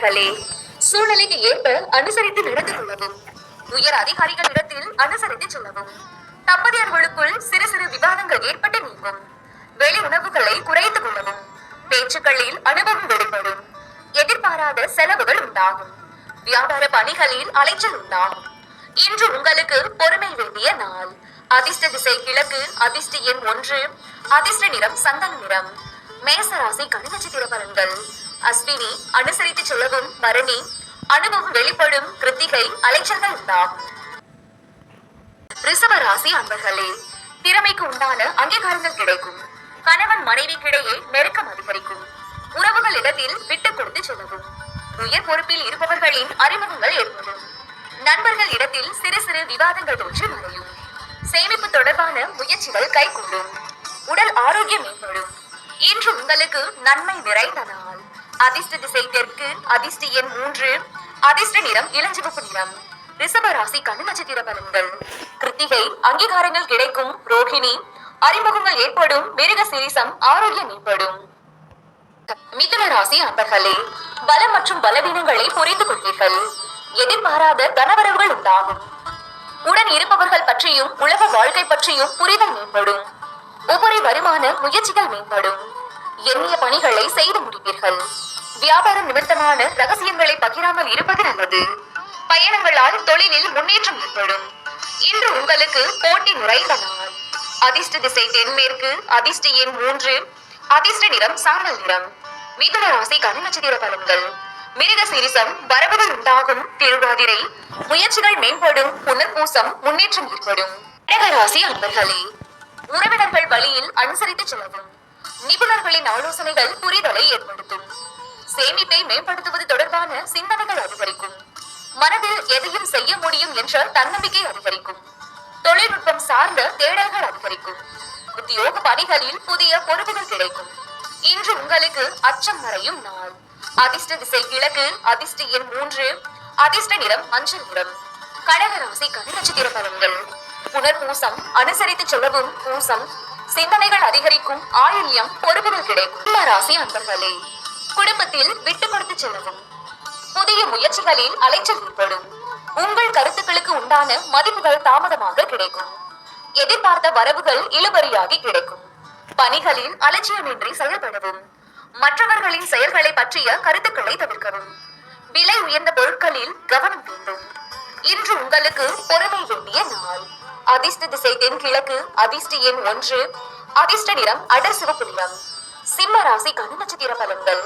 அன்பர்களே சூழ்நிலைக்கு ஏற்ப அனுசரித்து நடந்து கொள்ளவும் உயர் அதிகாரிகளிடத்தில் அனுசரித்து சொல்லவும் தம்பதியர்களுக்குள் சிறு சிறு விவாதங்கள் ஏற்பட்டு நீங்கும் வெளி உணவுகளை குறைத்துக் கொள்ளவும் பேச்சுக்களில் அனுபவம் வெளிப்படும் எதிர்பாராத செலவுகள் உண்டாகும் வியாபார பணிகளில் அலைச்சல் உண்டாகும். இன்று உங்களுக்கு பொறுமை வேண்டிய நாள். அதிர்ஷ்ட திசை கிழக்கு அதிர்ஷ்ட எண் ஒன்று அதிர்ஷ்ட நிறம் சந்தன நிறம். மேசராசி கணித சித்திர பலன்கள் அஸ்வினி அனுசரித்து செல்லவும் பரணி அனுபவம் வெளிப்படும் கிருத்திகை அலைச்சல்கள் உண்டாகும். ரிசவ ராசி அன்பர்களே திறமைக்கு உண்டான அங்கீகாரங்கள் கிடைக்கும். கணவன் மனைவிக்கிடையே நெருக்கம் அதிகரிக்கும். உறவுகள் இடத்தில் விட்டுக் கொடுத்து செல்லவும். உயர் பொறுப்பில் இருப்பவர்களின் அறிமுகங்கள் ஏற்படும். நண்பர்கள் இடத்தில் சிறு சிறு விவாதங்கள் தோன்றி மறையும். சேமிப்பு தொடர்பான முயற்சிகள் கைகூடும். உடல் ஆரோக்கியம் மேம்படும். இன்று உங்களுக்கு நன்மை நிறைந்த நாள். அதிர்ஷ்ட திசை தெற்கு அதிர்ஷ்ட எண் மூன்று அதிர்ஷ்ட நிறம் இளஞ்சிவப்பு நிறம். ரிசப ராசி கண்ணு நட்சத்திர பலன்கள். கிருத்திகை அங்கீகாரங்கள் கிடைக்கும் ரோஹிணி. அறிமுகங்கள் ஏற்படும் மிருக சிரிசம் ஆரோக்கியம் மேம்படும். மிதுன ராசி அன்பர்களே பலம் மற்றும் பலவீனங்களை புரிந்து கொள்வீர்கள். எதிர்பாராத கனவரவுகள் உண்டாகும். உடன் இருப்பவர்கள் பற்றியும் உலக வாழ்க்கை பற்றியும் புரிதல் மேம்படும். ஒவ்வொரு வருமான முயற்சிகள் மேம்படும். எண்ணிய பணிகளை செய்து முடிப்பீர்கள். வியாபாரம் நிமித்தமான ரகசியங்களை பகிராமல் இருப்பது நல்லது. பயணங்களால் தொழிலில் முன்னேற்றம் ஏற்படும். இன்று உங்களுக்கு போட்டி நிறைந்த நாள் அதிர்ஷ்ட திசை தென்மேற்கு அதிர்ஷ்ட எண் மூன்று அதிர்ஷ்ட நிறம் சாம்பல் நிறம். மிதுன ராசி கனி பலன்கள். மிருக சிரிசம் வரவுகள் உண்டாகும். திருவாதிரை முயற்சிகள் மேம்படும். புனர்பூசம் முன்னேற்றம் ஏற்படும். கடகராசி அன்பர்களே உறவினர்கள் வழியில் அனுசரித்து செல்லவும். நிபுணர்களின் ஆலோசனைகள் புரிதலை ஏற்படுத்தும். சேமிப்பை மேம்படுத்துவது தொடர்பான சிந்தனைகள் அதிகரிக்கும். மனதில் எதையும் செய்ய முடியும் என்ற தன்னம்பிக்கை அதிகரிக்கும். தொழில்நுட்பம் சார்ந்த தேடல்கள் அதிகரிக்கும். உத்தியோக பணிகளில் புதிய பொறுப்புகள் கிடைக்கும். இன்று உங்களுக்கு அச்சம் மறையும் நாள். அதிர்ஷ்ட திசை கிழக்கு அதிர்ஷ்ட எண் மூன்று அதிர்ஷ்ட நிறம் மஞ்சள் நிறம். கடக ராசி கனி நட்சத்திர பலன்கள் புனர்பூசம் அனுசரித்து செல்லவும் பூசம் சிந்தனைகள் அதிகரிக்கும் ஆயில்யம் பொறுப்புகள் கிடைக்கும். கும்ப ராசி அன்பர்களே குடும்பத்தில் விட்டு கொடுத்து செல்லவும். புதிய முயற்சிகளில் அலைச்சல் ஏற்படும். உங்கள் கருத்துக்களுக்கு உண்டான மதிப்புகள் தாமதமாக கிடைக்கும். எதிர்பார்த்த வரவுகள் இழுபறியாகி கிடைக்கும். பணிகளில் அலட்சியமின்றி செயல்படவும். மற்றவர்களின் செயல்களை பற்றிய கருத்துக்களை தவிர்க்கவும். விலை உயர்ந்த பொருட்களில் கவனம் வேண்டும். இன்று உங்களுக்கு பொறுமை வேண்டிய நாள். அதிர்ஷ்ட திசை தென்கிழக்கு அதிர்ஷ்ட எண் ஒன்று அதிர்ஷ்ட நிறம் அடர் சிவப்பு நிறம். சிம்ம ராசி கனி நட்சத்திர பலன்கள்.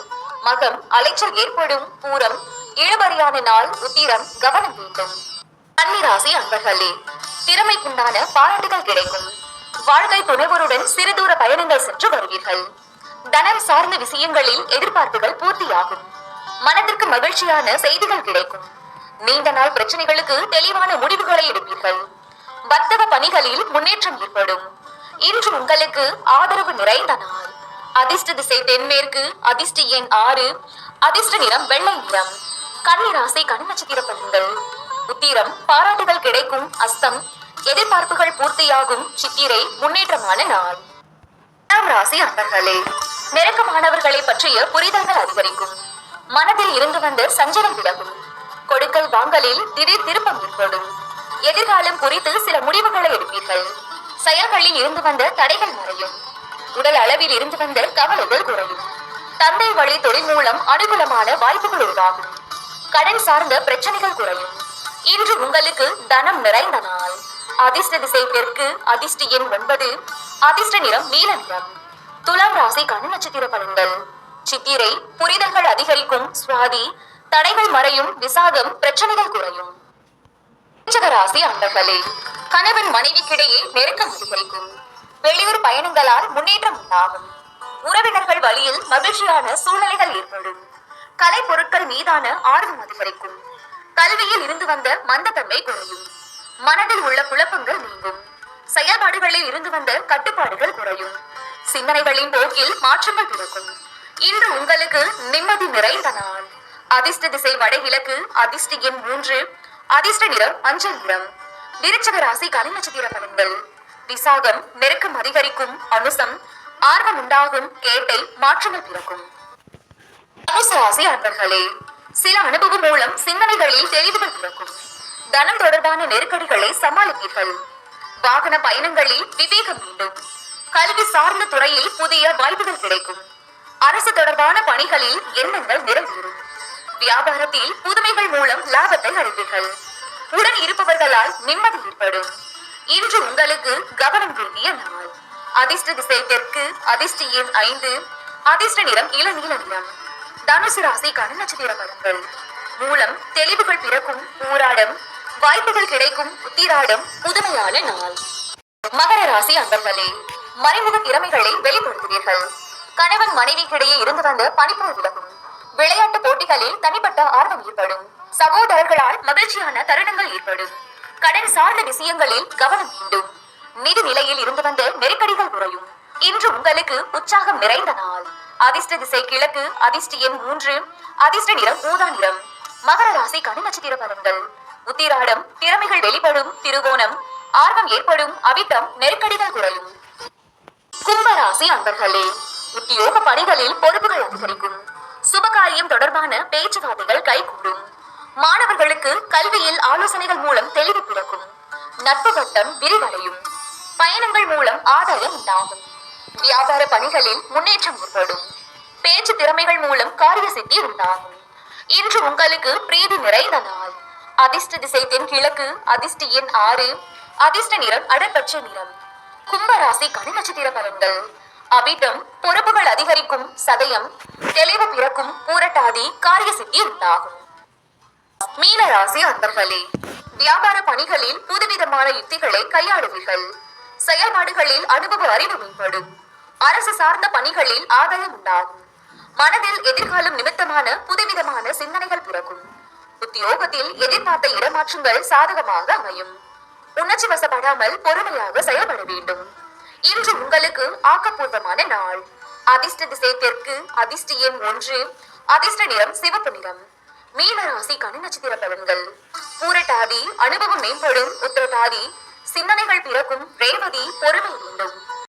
மகம் அலைச்சல் ஏற்படும் பூரம் இழுபறியான நாள் உத்திரம் கவனம் வேண்டும் கன்னிராசி அன்பர்களே திறமைக்குண்டான பாராட்டுகள் கிடைக்கும். வாழ்க்கை துணைவருடன் சிறு தூர பயணங்கள் சென்று வருவீர்கள். தனம் சார்ந்த விஷயங்களில் எதிர்பார்ப்புகள் பூர்த்தியாகும். மனதிற்கு மகிழ்ச்சியான செய்திகள் கிடைக்கும். நீண்ட நாள் பிரச்சனைகளுக்கு தெளிவான முடிவுகளை எடுப்பீர்கள். வர்த்தக பணிகளில் முன்னேற்றம் ஏற்படும். இன்று உங்களுக்கு ஆதரவு நிறைந்த நாள். அதிர்ஷ்ட திசை தென்மேற்கு அதிர்ஷ்ட எண் ஆறு அதிர்ஷ்ட நிறம் வெள்ளை நிறம். கண்ணிராசை கண் நட்சத்திர பலன்கள் உத்திரம் பாராட்டுகள் கிடைக்கும் அஸ்தம். எதிர்பார்ப்புகள் பூர்த்தியாகும் சித்திரை முன்னேற்றமான நாள். இரண்டாம் ராசி அன்பர்களே நெருக்கமானவர்களை பற்றிய புரிதல்கள் அதிகரிக்கும். மனதில் இருந்து வந்த சஞ்சலம் விலகும். கொடுக்கல் வாங்கலில் திடீர் திருப்பம் ஏற்படும். எதிர்காலம் குறித்து சில முடிவுகளை எடுப்பீர்கள். செயல்களில் இருந்து வந்த தடைகள் மறையும் உடல் அளவில் இருந்து வந்த கவலைகள் குறையும். தந்தை வழி தொழில் மூலம் அனுகூலமான வாய்ப்புகள் உருவாகும். கடன் சார்ந்த பிரச்சனைகள் குறையும். இன்று உங்களுக்கு தனம் நிறைந்த நாள். அதிர்ஷ்ட திசை தெற்கு அதிர்ஷ்ட எண் ஒன்பது அதிர்ஷ்ட நிறம் நீல நிறம் துலாம் ராசி கண நட்சத்திர பலன்கள். சித்திரை புரிதல்கள் அதிகரிக்கும். சுவாதி தடைகள் மறையும். விசாகம் பிரச்சனைகள் குறையும். விருச்சிக ராசி அன்பர்களே கணவன் மனைவிக்கிடையே நெருக்கம் அதிகரிக்கும். வெளியூர் பயணங்களால் முன்னேற்றம் உண்டாகும். உறவினர்கள் வழியில் மகிழ்ச்சியான சூழ்நிலைகள் ஏற்படும். கலை பொருட்கள் மீதான ஆர்வம் அதிகரிக்கும். கல்வியில் இருந்து வந்த மந்தத்தன்மை குறையும். மனதில் உள்ள குழப்பங்கள் நீங்கும். செயல்பாடுகளில் இருந்து வந்த கட்டுப்பாடுகள் குறையும். சிந்தனைகளின் போக்கில் மாற்றங்கள் பிறக்கும். இன்று உங்களுக்கு நிம்மதி நிறைந்த நாள். அதிர்ஷ்ட திசை வடகிழக்கு அதிர்ஷ்ட எண் மூன்று அதிர்ஷ்ட நிறம் மஞ்சள் நிறம் விருச்சக ராசி கனி நட்சத்திர பலன்கள். விசாகம் நெருக்கம் அதிகரிக்கும் அனுசம் ஆர்வம் உண்டாகும் கேட்டை மாற்றங்கள் பிறக்கும். தனுசு ராசி அன்பர்களே சில அனுபவம் மூலம் சிந்தனைகளில் தெளிவுகள் பிறக்கும். தனம் தொடர்பான நெருக்கடிகளை சமாளிப்பீர்கள். வாகன பயணங்களில் விவேகம் வேண்டும். கல்வி சார்ந்த துறையில் புதிய வாய்ப்புகள் கிடைக்கும். அரசு தொடர்பான பணிகளில் எண்ணங்கள் நிறைவேறும் வியாபாரத்தில் புதுமைகள் மூலம் லாபத்தை அடைவீர்கள். உடன் இருப்பவர்களால் நிம்மதி ஏற்படும். இன்று உங்களுக்கு கவனம் வேண்டிய நாள். அதிர்ஷ்ட திசை தெற்கு அதிர்ஷ்ட எண் ஐந்து அதிர்ஷ்ட நிறம் இளநீல நிறம். தனுசு ராசிக்கான நட்சத்திர பலன்கள் மூலம் தெளிவுகள் பிறக்கும் ஊராடம் வாய்ப்புகள் கிடைக்கும் உத்திராடம் புதுமையான நாள். மகர ராசி அன்பர்களே மறைமுக திறமைகளை வெளிப்படுத்துவீர்கள். கணவன் மனைவிக்கிடையே இருந்து வந்த பனிப்போர் விலகும். விளையாட்டு போட்டிகளில் தனிப்பட்ட ஆர்வம் ஏற்படும். சகோதரர்களால் மகிழ்ச்சியான தருணங்கள் ஏற்படும். கடன் சார்ந்த விஷயங்களில் கவனம் வேண்டும் நிதி நிலையில் இருந்து வந்த நெருக்கடிகள் குறையும். இன்று உங்களுக்கு உற்சாகம் நிறைந்த நாள். அதிர்ஷ்ட திசை கிழக்கு அதிர்ஷ்ட எண் மூன்று அதிர்ஷ்ட நிறம் ஊதா நிறம். மகர ராசி கனி நட்சத்திர பலன்கள் உத்திராடம் திறமைகள் வெளிப்படும் திருகோணம். ஆர்வம் ஏற்படும் அவிட்டம் நெருக்கடிகள் குறையும். கும்பராசி அன்பர்களே உத்தியோக பணிகளில் பொறுப்புகள் அதிகரிக்கும். சுபகாரியம் தொடர்பான பேச்சுவார்த்தைகள் கைகூடும். மாணவர்களுக்கு கல்வியில் ஆலோசனைகள் மூலம் தெளிவு பிறக்கும். நட்பு வட்டம் விரிவடையும். பயணங்கள் மூலம் ஆதாயம் உண்டாகும். வியாபார பணிகளில் முன்னேற்றம் ஏற்படும். பேச்சு திறமைகள் மூலம் காரிய சித்தி உண்டாகும். இன்று உங்களுக்கு பிரீதி நிறைந்த நாள். அதிர்ஷ்ட திசை தென் கிழக்கு அதிர்ஷ்ட எண் ஆறு அதிர்ஷ்ட நிறம் அடற்பட்ச நிறம். கும்பராசி கனி நட்சத்திர பலன்கள். அபிட்டம் பொறுப்புகள் அதிகரிக்கும் சதயம் தெளிவு பிறக்கும் பூரட்டாதி காரிய சித்தி உண்டாகும். மீன ராசி அன்பர்களே வியாபார பணிகளில் புதுவிதமான யுத்திகளை கையாளுவீர்கள். செயல்பாடுகளில் அனுபவ அறிவு மேம்படும். அரசு சார்ந்த பணிகளில் ஆதாயம் உண்டாகும். மனதில் எதிர்காலம் நிமித்தமான புதுவிதமான சிந்தனைகள் பிறக்கும். உத்தியோகத்தில் எதிர்பார்த்த இடமாற்றங்கள் சாதகமாக அமையும். உணர்ச்சி வசப்படாமல் பொறுமையாக செயல்பட வேண்டும். இன்று உங்களுக்கு ஆக்கப்பூர்வமான நாள். அதிர்ஷ்ட திசை தெற்கு அதிர்ஷ்ட எண் ஒன்று அதிர்ஷ்ட நிறம் சிவப்பு நிறம். மீன ராசி கனி நட்சத்திர பலன்கள். பூரட்டாதி அனுபவம் மேம்படும் உத்திரட்டாதி சிந்தனைகள் பிறக்கும் ரேவதி பொறுமை வேண்டும்